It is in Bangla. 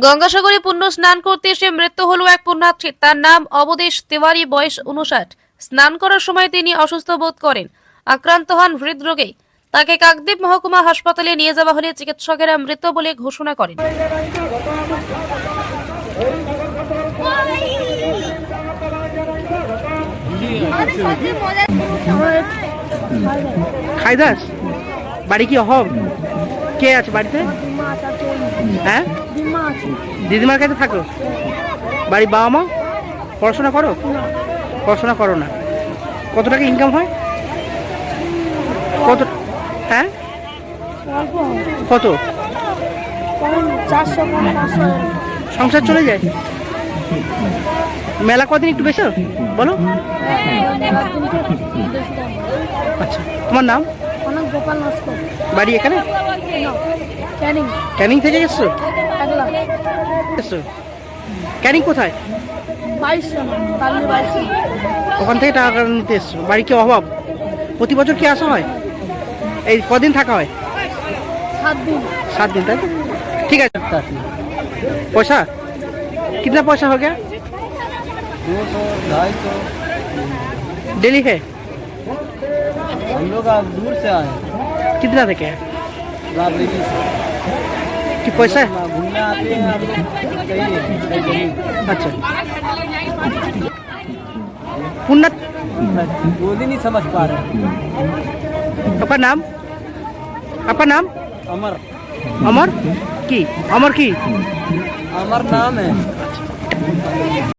গঙ্গাসাগরে পুণ্য স্নান করতে এসে মৃত্যু হল এক পুণ্যার্থীর তার নাম অবদেশ তিওয়ারি, বয়স উনষাট স্নান করার সময় তিনি অসুস্থ বোধ করেন। আক্রান্ত হন হৃদরোগে। তাকে কাকদ্বীপ মহকুমা হাসপাতালে নিয়ে যাওয়া হলে চিকিৎসকেরা মৃত বলে ঘোষণা করেন। বাড়ি কি অহব কে আছে বাড়িতে? হ্যাঁ? দিদিমার কাছে থাকো। বাড়ি বাবা মা? পড়াশোনা করো? পড়াশোনা করো না। কত টাকা ইনকাম হয়? কত হ্যাঁ? কত? সংসার চলে যায়? মেলা কদিন একটু বেশি? বলো। আচ্ছা তোমার নাম? অনেক গোপাল নস্কর বাড়ি এখানে ক্যানিং ক্যানিং থেকে এসছো একলা এসছো ক্যানিং কোথায় বাইশশো তাহলে বাইশশো ওখান থেকে টাকা নিতে এসছো বাড়ি কি অভাব প্রতি বছর কি আসা হয় এই কদিন থাকা হয় সাত দিন सात दिन तक ठीक है पैसा कितना पैसा हो गया दो सौ ढाई सौ डेली है हम लोग अब दूर से आए कितना तक है से। कि पैसा? घूमने आते हैं अच्छा। वो दिन नहीं समझ पा रहे। आपका नाम? आपका नाम? अमर। अमर? की? अमर की? अमर नाम है।